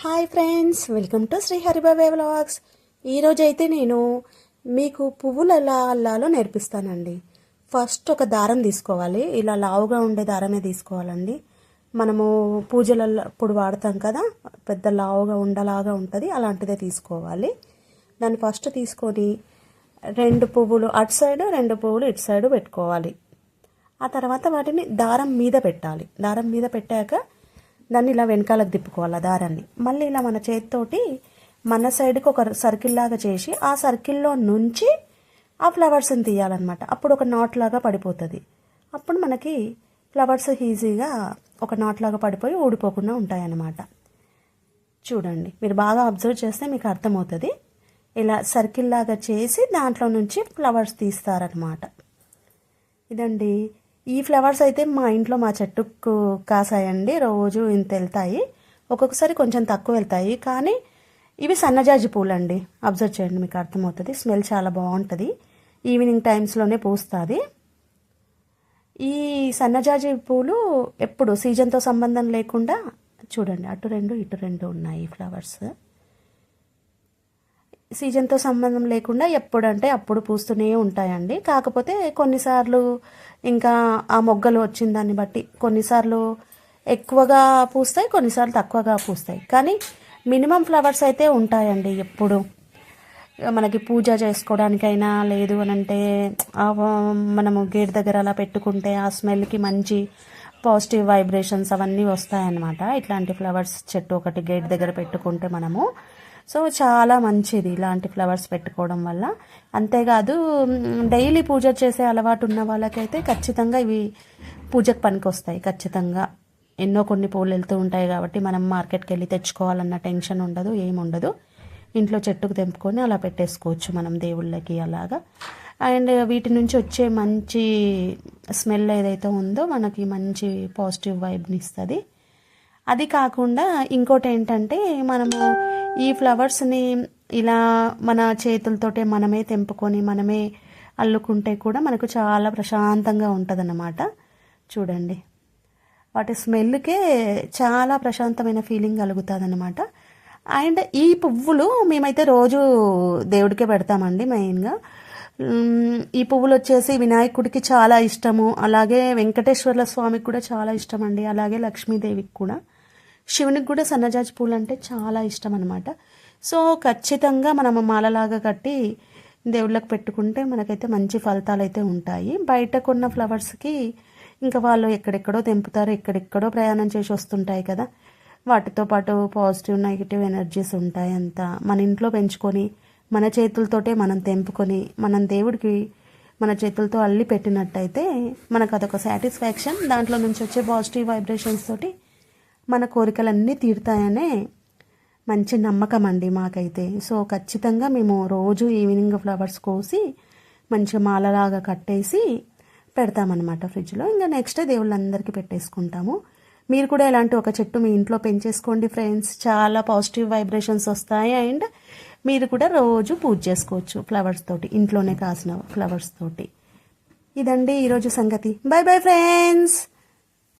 Hi friends welcome to Shri హరిబాబే vlogs. ఈరోజు అయితే నేను మీకు పువ్వులు ఎలా అల్లాలో నేర్పిస్తానండి. ఫస్ట్ ఒక దారం తీసుకోవాలి. ఇలా లావుగా ఉండే దారమే తీసుకోవాలండి. మనము పూజలలో ఇప్పుడు వాడతాం కదా పెద్ద లావుగా ఉండలాగా ఉంటుంది అలాంటిదే తీసుకోవాలి. దాన్ని ఫస్ట్ తీసుకొని రెండు పువ్వులు అటు సైడ్ రెండు పువ్వులు ఇటు సైడ్ పెట్టుకోవాలి. ఆ తర్వాత వాటిని దారం మీద పెట్టాలి. దారం మీద పెట్టాక దాన్ని ఇలా వెనకాలకు తిప్పుకోవాలి ఆ దారాన్ని. మళ్ళీ ఇలా మన చేతితోటి మన సైడ్కి ఒక సర్కిల్ లాగా చేసి ఆ సర్కిల్లో నుంచి ఆ ఫ్లవర్స్ని తీయాలన్నమాట. అప్పుడు ఒక నాట్ లాగా పడిపోతుంది. అప్పుడు మనకి ఫ్లవర్స్ ఈజీగా ఒక నాట్ లాగా పడిపోయి ఊడిపోకుండా ఉంటాయన్నమాట. చూడండి మీరు బాగా అబ్జర్వ్ చేస్తే మీకు అర్థమవుతుంది. ఇలా సర్కిల్ లాగా చేసి దాంట్లో నుంచి ఫ్లవర్స్ తీస్తారనమాట ఇదండి ఈ ఫ్లవర్స్ అయితే మా ఇంట్లో మా చెట్టుకు కాసాయండి. రోజు ఇంత వెళ్తాయి. ఒక్కొక్కసారి కొంచెం తక్కువ వెళ్తాయి. కానీ ఇవి సన్నజాజి పూలండి. అబ్జర్వ్ చేయండి మీకు అర్థమవుతుంది. స్మెల్ చాలా బాగుంటుంది. ఈవినింగ్ టైమ్స్లోనే పూస్తుంది. ఈ సన్నజాజి పూలు ఎప్పుడు? సీజన్తో సంబంధం లేకుండా చూడండి. అటు రెండు ఇటు రెండు ఉన్నాయి ఫ్లవర్స్. సీజన్తో సంబంధం లేకుండా ఎప్పుడంటే అప్పుడు పూస్తూనే ఉంటాయండి. కాకపోతే కొన్నిసార్లు ఇంకా ఆ మొగ్గలు వచ్చిన దాన్ని బట్టి కొన్నిసార్లు ఎక్కువగా పూస్తాయి కొన్నిసార్లు తక్కువగా పూస్తాయి. కానీ మినిమం ఫ్లవర్స్ అయితే ఉంటాయండి ఎప్పుడు. మనకి పూజ చేసుకోవడానికైనా లేదు అని అంటే మనము గేట్ దగ్గర అలా పెట్టుకుంటే ఆ స్మెల్కి మంచి పాజిటివ్ వైబ్రేషన్స్ అవన్నీ వస్తాయన్నమాట. ఇట్లాంటి ఫ్లవర్స్ చెట్టు ఒకటి గేట్ దగ్గర పెట్టుకుంటే మనము సో చాలా మంచిది ఇలాంటి ఫ్లవర్స్ పెట్టుకోవడం వల్ల. అంతేకాదు డైలీ పూజ చేసే అలవాటు ఉన్న వాళ్ళకైతే ఖచ్చితంగా ఇవి పూజకు పనికి వస్తాయి ఖచ్చితంగా ఎన్నో కొన్ని పూలు వెళ్తూ ఉంటాయి కాబట్టి మనం మార్కెట్కి వెళ్ళి తెచ్చుకోవాలన్న టెన్షన్ ఉండదు ఏముండదు ఇంట్లో చెట్టుకు తెంపుకొని అలా పెట్టేసుకోవచ్చు మనం దేవుళ్ళకి అలాగా. అండ్ వీటి నుంచి వచ్చే మంచి స్మెల్ ఏదైతే ఉందో మనకి మంచి పాజిటివ్ వైబ్ని ఇస్తుంది. అది కాకుండా ఇంకోటి ఏంటంటే మనము ఈ ఫ్లవర్స్ని ఇలా మన చేతులతోటే మనమే తెంపుకొని మనమే అల్లుకుంటే కూడా మనకు చాలా ప్రశాంతంగా ఉంటుందన్నమాట. చూడండి. వాటి స్మెల్కే చాలా ప్రశాంతమైన ఫీలింగ్ కలుగుతుంది అనమాట అండ్ ఈ పువ్వులు మేమైతే రోజు దేవుడికే పెడతామండి మెయిన్గా. ఈ పువ్వులు వచ్చేసి వినాయకుడికి చాలా ఇష్టము. అలాగే వెంకటేశ్వర్ల స్వామికి కూడా చాలా ఇష్టం అండి అలాగే లక్ష్మీదేవికి కూడా. శివునికి కూడా సన్నజాజి పూలు అంటే చాలా ఇష్టం అనమాట సో ఖచ్చితంగా మనం మాలలాగా కట్టి దేవుళ్ళకి పెట్టుకుంటే మనకైతే మంచి ఫలితాలు అయితే ఉంటాయి. బయట కొన్న ఫ్లవర్స్కి ఇంకా వాళ్ళు ఎక్కడెక్కడో తెంపుతారు ఎక్కడెక్కడో ప్రయాణం చేసి వస్తుంటాయి కదా. వాటితో పాటు పాజిటివ్ నెగిటివ్ ఎనర్జీస్ ఉంటాయి అంతా. మన ఇంట్లో పెంచుకొని మన చేతులతోటే మనం తెంపుకొని మనం దేవుడికి మన చేతులతో అల్లి పెట్టినట్టయితే మనకు అదొక సాటిస్ఫాక్షన్ దాంట్లో నుంచి వచ్చే పాజిటివ్ వైబ్రేషన్స్ తోటి మన కోరికలన్నీ తీరుతాయనే మంచి నమ్మకం అండి మాకైతే. సో ఖచ్చితంగా మేము రోజు ఈవినింగ్ ఫ్లవర్స్ కోసి మంచి మాలలాగా కట్టేసి పెడతామన్నమాట ఫ్రిడ్జ్లో. ఇంకా నెక్స్ట్ దేవుళ్ళందరికీ పెట్టేసుకుంటాము. మీరు కూడా ఇలాంటి ఒక చెట్టు మీ ఇంట్లో పెంచేసుకోండి ఫ్రెండ్స్. చాలా పాజిటివ్ వైబ్రేషన్స్ వస్తాయి. అండ్ మీరు కూడా రోజు పూజ చేసుకోవచ్చు ఫ్లవర్స్ తోటి ఇంట్లోనే కాసిన ఫ్లవర్స్ తోటి. ఇదండి ఈరోజు సంగతి. Bye bye friends!